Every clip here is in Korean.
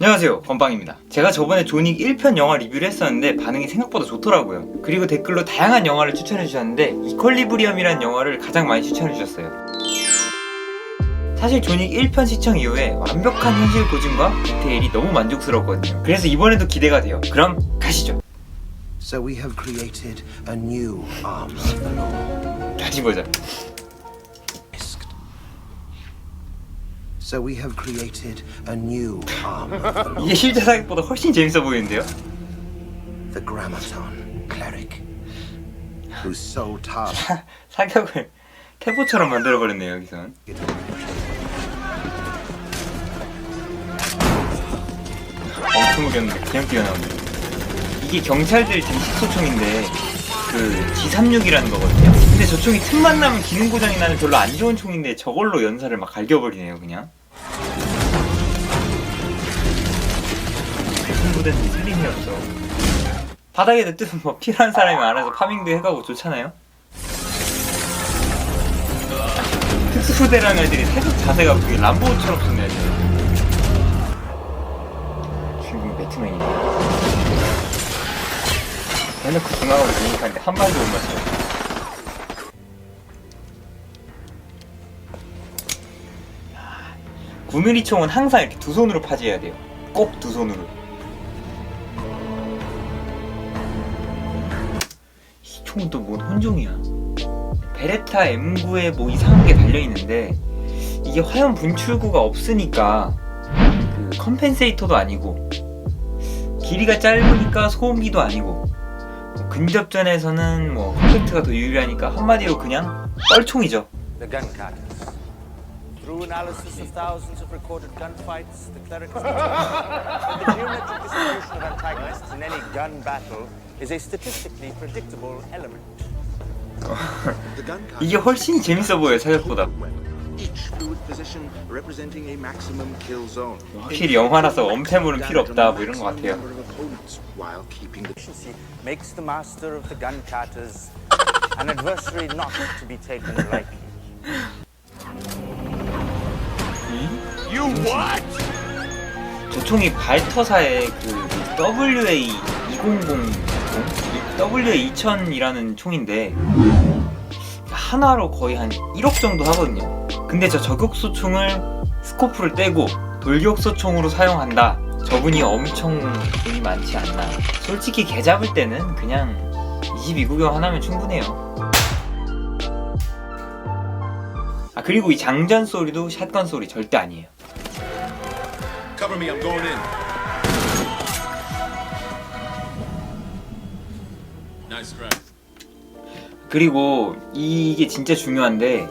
안녕하세요. 건빵입니다. 제가 저번에 존윅 1편 영화 리뷰를 했었는데 반응이 생각보다 좋더라고요. 그리고 댓글로 다양한 영화를 추천해 주셨는데 이퀄리브리엄이라는 영화를 가장 많이 추천해 주셨어요. 사실 존윅 1편 시청 이후에 완벽한 현실 고증과 디테일이 너무 만족스러웠거든요. 그래서 이번에도 기대가 돼요. 그럼 가시죠. So we have created a new arm. 다시 보자 So we have created a new arm. 이게 실제 사격보다 훨씬 재밌어 보이는데요? The Grammaton cleric, whose sole task 사격을 태보처럼 만들어 버렸네요 여기선. 엄청 무겼는데 그냥 뛰어나오네 이게 경찰들 정식소총인데 그 G36이라는 거거든요. 근데 저 총이 틈만 나면 기능 고장이 나는 별로 안 좋은 총인데 저걸로 연사를 막 갈겨버리네요 그냥 살림이 없어 바닥에 냅두면 뭐 필요한 사람이 알아서 파밍도 해가고 좋잖아요. 특수부대라는 애들이 태극 자세가 그게 람보처럼 생긴 애들 주인공이 배트맨이네. 대놓고 중앙으로 진입하는데 한 발도 못 맞춰. 9mm 총은 항상 이렇게 두 손으로 파지해야 돼요. 꼭 두 손으로 이 총은 또 뭔 혼종이야 베레타 M9에 뭐 이상한 게 달려있는데 이게 화염 분출구가 없으니까 그 컴펜세이터도 아니고 길이가 짧으니까 소음기도 아니고 뭐 근접전에서는 뭐 컴팩트가 더 유리하니까 한마디로 그냥 뻘총이죠. Through analysis of thousands of recorded gunfights, the cleric has determined the geometric distribution of antagonists in any gun battle is a statistically predictable element. The gun 이게 훨씬 재밌어 보여요 사격보다 each fluid position representing a maximum kill zone. 확실히 영화라서 엄폐물은 필요 없다 뭐 이런 것 같아요 makes the master of the gun cutters an adversary not to be taken lightly. 저 총이 발터사의 그 WA 200 WA 2000이라는 총인데 하나로 거의 한 1억 정도 하거든요. 근데 저 저격수 총을 스코프를 떼고 돌격소총으로 사용한다. 저분이 엄청 돈이 많지 않나. 솔직히 개 잡을 때는 그냥 22구경 하나면 충분해요. 아 그리고 이 장전 소리도 샷건 소리 절대 아니에요. 그리고 이게 진짜 중요한데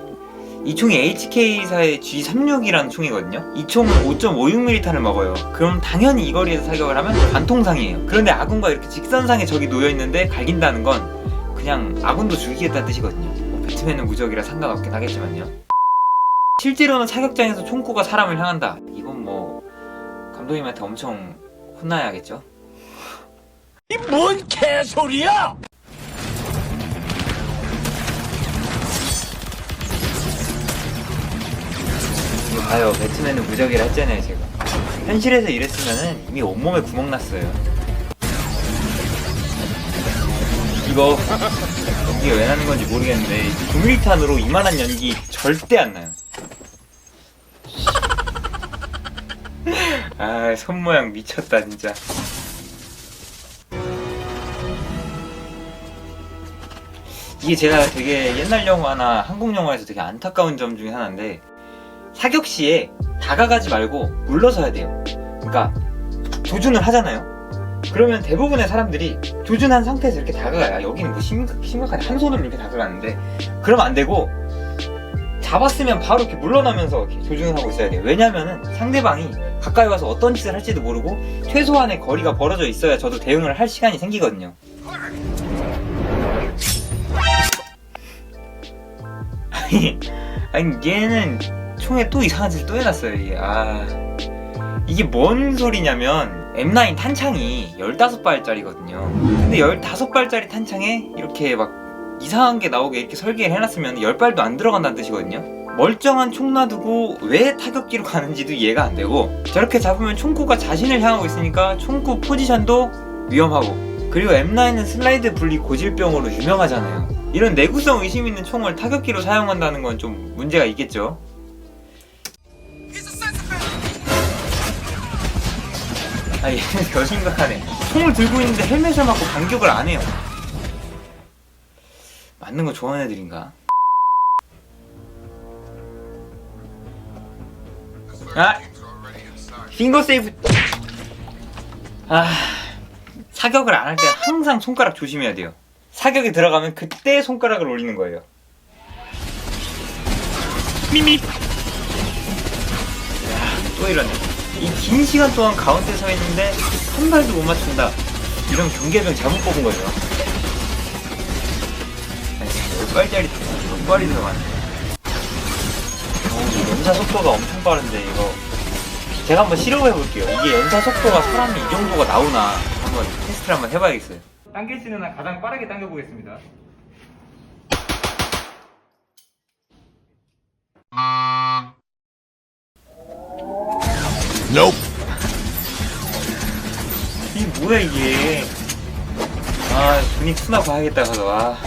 이 총이 HK사의 G36이라는 총이거든요. 이 총은 5.56mm탄을 먹어요. 그럼 당연히 이 거리에서 사격을 하면 관통상이에요. 그런데 아군과 이렇게 직선상에 적이 놓여 있는데 갈긴다는 건 그냥 아군도 죽이겠다는 뜻이거든요. 뭐 배트맨은 무적이라 상관없긴 하겠지만요. 실제로는 사격장에서 총구가 사람을 향한다. 이건 뭐 감독님한테 엄청 혼나야겠죠. 이거 봐요. 배트맨은 무적이라 했잖아요 제가. 현실에서 이랬으면은 이미 온몸에 구멍 났어요. 이거 연기가 왜 나는 건지 모르겠는데 9mm탄으로 이만한 연기 절대 안 나요. 아 손 모양 미쳤다 진짜. 이게 제가 되게 옛날 영화나 한국 영화에서 되게 안타까운 점 중에 하나인데 사격 시에 다가가지 말고 물러서야 돼요. 그러니까 조준을 하잖아요. 그러면 대부분의 사람들이 조준한 상태에서 이렇게 다가가야 여기는 뭐 심각, 심각하게 한 손으로 이렇게 다가가는데 그러면 안 되고 잡았으면 바로 이렇게 물러나면서 이렇게 조준을 하고 있어야 돼요. 왜냐면은 상대방이 가까이 와서 어떤 짓을 할지도 모르고 최소한의 거리가 벌어져 있어야 저도 대응을 할 시간이 생기거든요. 아니, 아니 얘는 총에 또 이상한 짓을 또 해놨어요 이게. 아. 이게 뭔 소리냐면 M9 탄창이 15발짜리거든요. 근데 15발짜리 탄창에 이렇게 막 이상한 게 나오게 이렇게 설계를 해놨으면 10발도 안 들어간다는 뜻이거든요. 멀쩡한 총 놔두고 왜 타격기로 가는지도 이해가 안 되고 저렇게 잡으면 총구가 자신을 향하고 있으니까 총구 포지션도 위험하고 그리고 M9은 슬라이드 분리 고질병으로 유명하잖아요. 이런 내구성 의심 있는 총을 타격기로 사용한다는 건 좀 문제가 있겠죠 아 얘는 더 심각하네. 총을 들고 있는데 헬멧을 맞고 반격을 안 해요. 맞는 거 좋아하는 애들인가? 아! 핑거 세이브 아 사격을 안 할 때 항상 손가락 조심해야 돼요. 사격에 들어가면 그때 손가락을 올리는 거예요. 미미. 야 또 이러네 이 긴 시간 동안 가운데 서 있는데 한 발도 못 맞춘다. 이런 경계병 잘못 뽑은 거죠 빨리빨리 너무 빨리 들어가네. 어, 이 연사 속도가 엄청 빠른데 이거. 제가 한번 실험해 볼게요. 이게 연사 속도가 사람이 이 정도가 나오나 한번 테스트를 한번 해봐야겠어요. 당길 수 있는 한 가장 빠르게 당겨 보겠습니다 이게 뭐야 이게? 아 분위기 투나 봐야겠다 가서 아.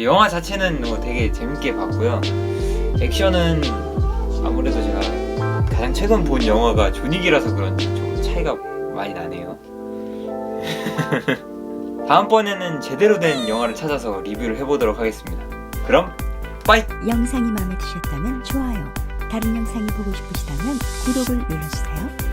영화 자체는 뭐 되게 재밌게 봤고요. 액션은 아무래도 제가 가장 최근 본 영화가 존윅이라서 그런지 좀 차이가 많이 나네요. 다음번에는 제대로 된 영화를 찾아서 리뷰를 해보도록 하겠습니다. 그럼 빠이 영상이 마음에 드셨다면 좋아요. 다른 영상이 보고 싶으시다면 구독을 눌러주세요.